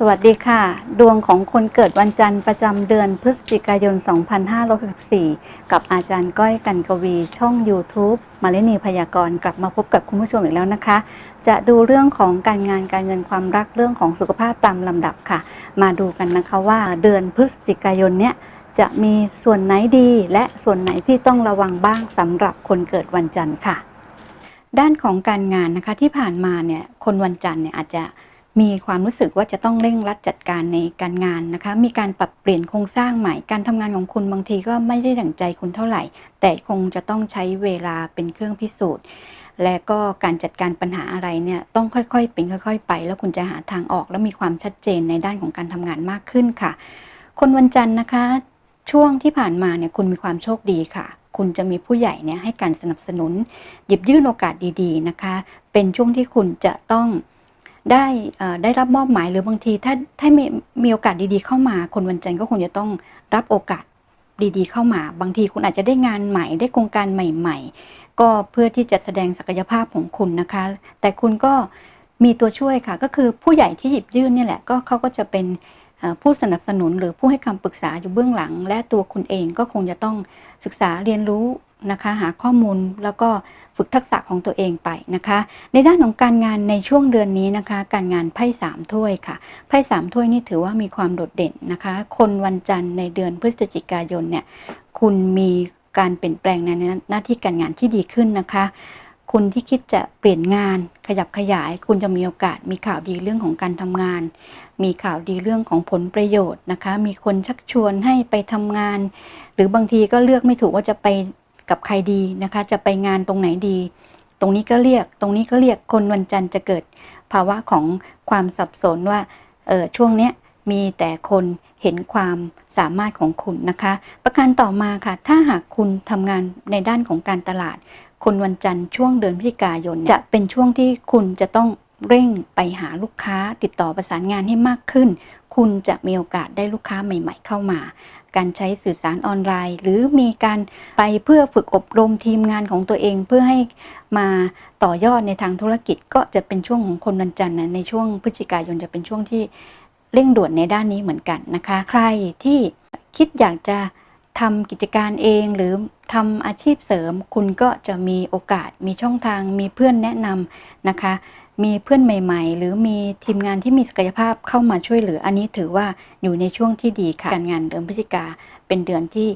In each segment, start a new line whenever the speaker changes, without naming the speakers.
สวัสดีค่ะ ดวงของคนเกิดวันจันทร์ประจำเดือนพฤศจิกายน 2564 กับอาจารย์ก้อยกันกวีช่อง YouTube มาเลนีพยากรณ์กลับมาพบกับคุณผู้ชมอีกแล้วนะคะ จะดูเรื่องของการงานการเงินความรักเรื่องของสุขภาพตามลำดับค่ะ มาดูกันนะคะว่าเดือนพฤศจิกายนเนี้ยจะมีส่วนไหนดีและส่วนไหนที่ต้องระวังบ้างสำหรับคนเกิดวันจันทร์ค่ะ ด้านของการงานนะคะที่ผ่านมาเนี่ยคนวันจันทร์เนี่ยอาจจะ มีความรู้สึกว่าจะต้องเร่งรัดจัดการในการงานนะคะ มีการปรับเปลี่ยนโครงสร้างใหม่ การทำงานของคุณบางทีก็ไม่ได้ดั่งใจคุณเท่าไหร่ แต่คงจะต้องใช้เวลาเป็นเครื่องพิสูจน์ และก็การจัดการปัญหาอะไรเนี่ยต้องค่อยๆ เป็นค่อย ๆ ไป แล้วคุณจะหาทางออกและมีความชัดเจนในด้านของการทำงานมากขึ้นค่ะ คนวันจันทร์นะคะ ช่วงที่ผ่านมาเนี่ยคุณมีความโชคดีค่ะคุณจะมีผู้ใหญ่เนี่ยให้การสนับสนุน หยิบยื่นโอกาสดีๆนะคะ เป็นช่วงที่คุณจะต้อง ได้ได้รับมอบหมายหรือบางทีถ้าถ้ามีมีโอกาสดีๆเข้ามา คนวันจันทร์ก็คงจะต้องรับโอกาสดีๆ เข้ามา บางทีคุณอาจจะได้งานใหม่ได้โครงการใหม่ ๆ ก็เพื่อที่จะแสดงศักยภาพของคุณนะคะ แต่คุณก็มีตัวช่วยค่ะ ก็คือผู้ใหญ่ที่หยิบยื่นนี่แหละก็เขาก็จะเป็นผู้สนับสนุนหรือผู้ให้คำปรึกษาอยู่เบื้องหลัง และตัวคุณเองก็คงจะต้องศึกษาเรียนรู้ นะคะหาข้อมูลแล้วก็ฝึกทักษะของตัวเองไปนะคะ ในด้านของการงานในช่วงเดือนนี้นะคะ การงานไพ่สามถ้วยค่ะไพ่สามถ้วยนี่ถือว่ามีความโดดเด่นนะคะ คนวันจันทร์ในเดือนพฤศจิกายนเนี่ยคุณมีการเปลี่ยนแปลงในหน้าที่การงานที่ดีขึ้นนะคะคุณที่คิดจะเปลี่ยนงานขยับขยาย คุณจะมีโอกาสมีข่าวดีเรื่องของการทำงาน มีข่าวดีเรื่องของผลประโยชน์นะคะ มีคนชักชวนให้ไปทำงาน หรือบางทีก็เลือกไม่ถูกว่าจะไป กับใครดีนะคะ จะไปงานตรงไหนดี ตรงนี้ก็เรียก ตรงนี้ก็เรียกคนวันจันทร์จะเกิด ภาวะของความสับสนว่าเออช่วงเนี้ยมีแต่คนเห็นความสามารถของคุณนะคะ ประการต่อมาค่ะ ถ้าหากคุณทำงานในด้านของการตลาด คนวันจันทร์ช่วงเดือนพฤศจิกายน จะเป็นช่วงที่คุณจะต้อง เร่งไปหาลูกค้าติดต่อประสานงานให้มากขึ้น คุณจะมีโอกาสได้ลูกค้าใหม่ ๆ เข้ามา การใช้สื่อสารออนไลน์ หรือมีการไปเพื่อฝึกอบรมทีมงานของตัวเองเพื่อให้มาต่อยอดในทางธุรกิจก็จะเป็นช่วงของคนวันจันทร์นะในช่วงพฤศจิกายนจะเป็นช่วงที่เร่งด่วนในด้านนี้เหมือนกันนะคะ ใครที่คิดอยากจะทำกิจการเองหรือทำอาชีพเสริม คุณก็จะมีโอกาสมีช่องทางมีเพื่อนแนะนำนะคะ มีเพื่อนใหม่ ๆ หรือมีทีมงานที่มีศักยภาพเข้ามาช่วยเหลือ อันนี้ถือว่าอยู่ในช่วงที่ดีค่ะ การงานเดือนพฤศจิกาเป็นเดือนที่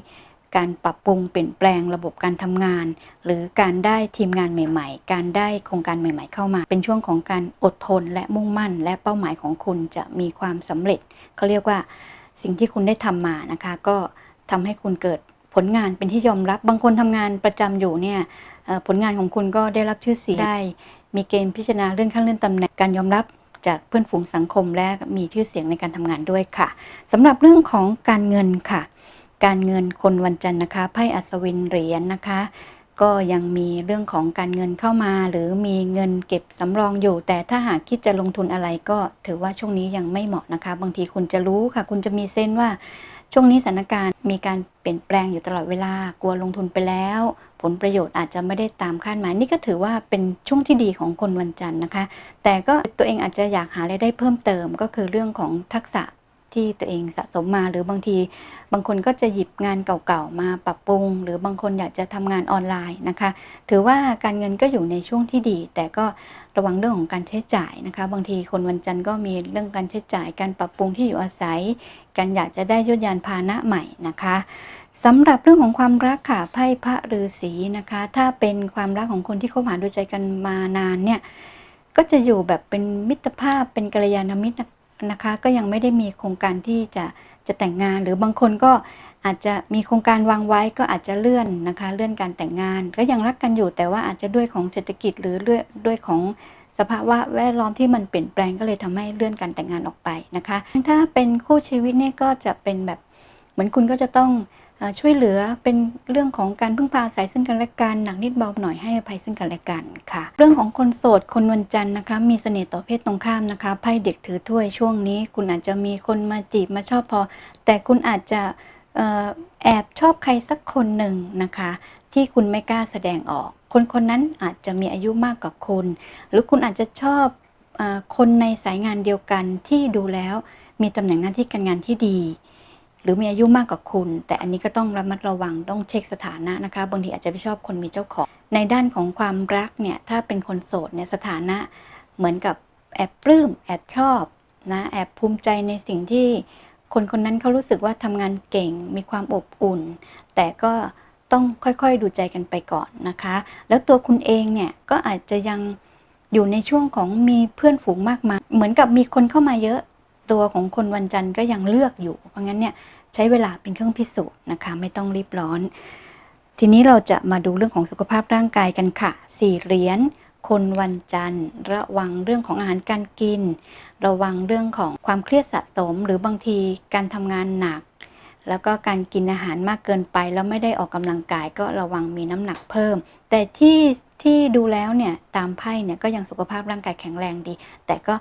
การปรับปรุงเปลี่ยนแปลงระบบการทำงาน หรือการได้ทีมงานใหม่ ๆ การได้โครงการใหม่ ๆ เข้ามา เป็นช่วงของการอดทนและมุ่งมั่น และเป้าหมายของคุณจะมีความสำเร็จเขาเรียกว่าสิ่งที่คุณได้ทำมานะคะ ก็ทำให้คุณเกิดผลงานเป็นที่ยอมรับบางคนทำงานประจำอยู่เนี่ยผลงานของคุณก็ได้รับชื่อเสียงได้ มีเกณฑ์พิจารณาเลื่อนขั้นเลื่อนตำแหน่งการยอมรับจากเพื่อนฝูงสังคมและมีชื่อเสียงในการทำงานด้วยค่ะสำหรับเรื่องของการเงินค่ะ การเงินคนวันจันทร์นะคะไพ่อัศวินเหรียญนะคะ ก็ยังมีเรื่องของการเงินเข้ามา หรือมีเงินเก็บสำรองอยู่ แต่ถ้าหากคิดจะลงทุนอะไรก็ถือว่าช่วงนี้ยังไม่เหมาะนะคะ บางทีคุณจะรู้ค่ะ คุณจะมีเส้นว่าช่วงนี้สถานการณ์มีการเปลี่ยนแปลงอยู่ตลอดเวลากลัวลงทุนไปแล้ว ผลประโยชน์อาจจะไม่ได้ตามคาดหมายนี่ก็ถือว่าเป็นช่วงที่ดีของคนวันจันทร์นะคะ แต่ก็ตัวเองอาจจะอยากหารายได้เพิ่มเติมก็คือเรื่องของทักษะ ที่ตัวเองสะสมมา หรือบางทีบางคนก็จะหยิบงานเก่าๆมาปรับปรุง หรือบางคนอยากจะทำงานออนไลน์นะคะ ถือว่าการเงินก็อยู่ในช่วงที่ดี แต่ก็ระวังเรื่องของการใช้จ่ายนะคะ บางทีคนวันจันทร์ก็มีเรื่องการใช้จ่าย การปรับปรุงที่อยู่อาศัย การอยากจะได้ยศยานพาหนะใหม่นะคะสำหรับเรื่องของความรักค่ะไพ่พระฤาษีนะคะ ถ้าเป็นความรักของคนที่คบหาดูใจกันมานานเนี่ยก็จะอยู่แบบเป็นมิตรภาพเป็นกัลยาณมิตร นะคะก็ยังไม่ได้มีโครงการที่จะจะแต่งงาน หรือบางคนก็อาจจะมีโครงการวางไว้ก็อาจจะเลื่อนนะคะ เลื่อนการแต่งงาน ก็ยังรักกันอยู่แต่ว่าอาจจะด้วยของเศรษฐกิจหรือด้วยด้วยของสภาวะแวดล้อมที่มันเปลี่ยนแปลงก็เลยทำให้เลื่อนการแต่งงานออกไปนะคะ ถ้าเป็นคู่ชีวิตเนี่ยก็จะเป็นแบบ เหมือนคุณก็จะต้องอช่วยเหลือเป็นเรื่องของการพึ่งพาอาศัยซึ่งกันและกันหนักนิดเบาหน่อยให้อภัยซึ่งกันและกันค่ะ เรื่องของคนโสดคนวันจันทร์นะคะ มีเสน่ห์ต่อเพศตรงข้ามนะคะไพ่เด็กถือถ้วยช่วงนี้ คุณอาจจะมีคนมาจีบมาชอบพอ แต่คุณอาจจะออแอบชอบใครสักคนหนึ่งนะคะ ที่คุณไม่กล้าแสดงออก คนคนนั้นอาจจะมีอายุมากกว่าคุณ หรือคุณอาจจะชอบอคนในสายงานเดียวกันที่ดูแล้วมีตำแหน่งหน้าที่การงานที่ดี หรือมีอายุมากกว่าคุณ แต่อันนี้ก็ต้องระมัดระวังต้องเช็คสถานะนะคะบางทีอาจจะไม่ชอบคนมีเจ้าของ ในด้านของความรักเนี่ยถ้าเป็นคนโสดเนี่ยสถานะเหมือนกับแอบปลื้มแอบชอบนะแอบภูมิใจในสิ่งที่คนคนนั้นเขารู้สึกว่าทำงานเก่งมีความอบอุ่น แต่ก็ต้องค่อยๆดูใจกันไปก่อนนะคะ แล้วตัวคุณเองเนี่ยก็อาจจะยังอยู่ในช่วงของมีเพื่อนฝูงมากมายเหมือนกับมีคนเข้ามาเยอะ ตัวของคนวันจันทร์ก็ยังเลือกอยู่ เพราะงั้นเนี่ยใช้เวลาเป็นเครื่องพิสูจน์นะคะไม่ต้องรีบร้อน ทีนี้เราจะมาดูเรื่องของสุขภาพร่างกายกันค่ะสี่เหรียญคนวันจันทร์ ระวังเรื่องของอาหารการกิน ระวังเรื่องของความเครียดสะสม หรือบางทีการทำงานหนัก แล้วก็การกินอาหารมากเกินไป แล้วไม่ได้ออกกำลังกายก็ระวังมีน้ำหนักเพิ่ม แต่ที่ที่ดูแล้วเนี่ยตามไพ่เนี่ยก็ยังสุขภาพร่างกายแข็งแรงดี แต่ก็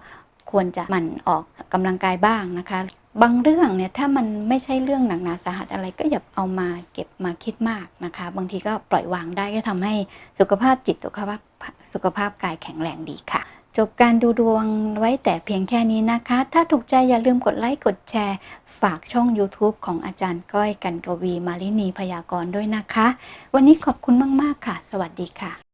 ควรจะหมั่นออกกำลังกายบ้างนะคะ บางเรื่องเนี่ยถ้ามันไม่ใช่เรื่องหนักหนาสาหัสอะไรก็อย่าเอามาเก็บมาคิดมากนะคะ บางทีก็ปล่อยวางได้ก็ทำให้สุขภาพจิตสุขภาพสุขภาพกายแข็งแรงดีค่ะ จบการดูดวงไว้แต่เพียงแค่นี้นะคะ ถ้าถูกใจอย่าลืมกดไลค์กดแชร์ฝากช่อง YouTube ของอาจารย์ก้อยกันกวีมาลินีพยากรณ์ด้วยนะคะ วันนี้ขอบคุณมาก ๆ ค่ะ สวัสดีค่ะ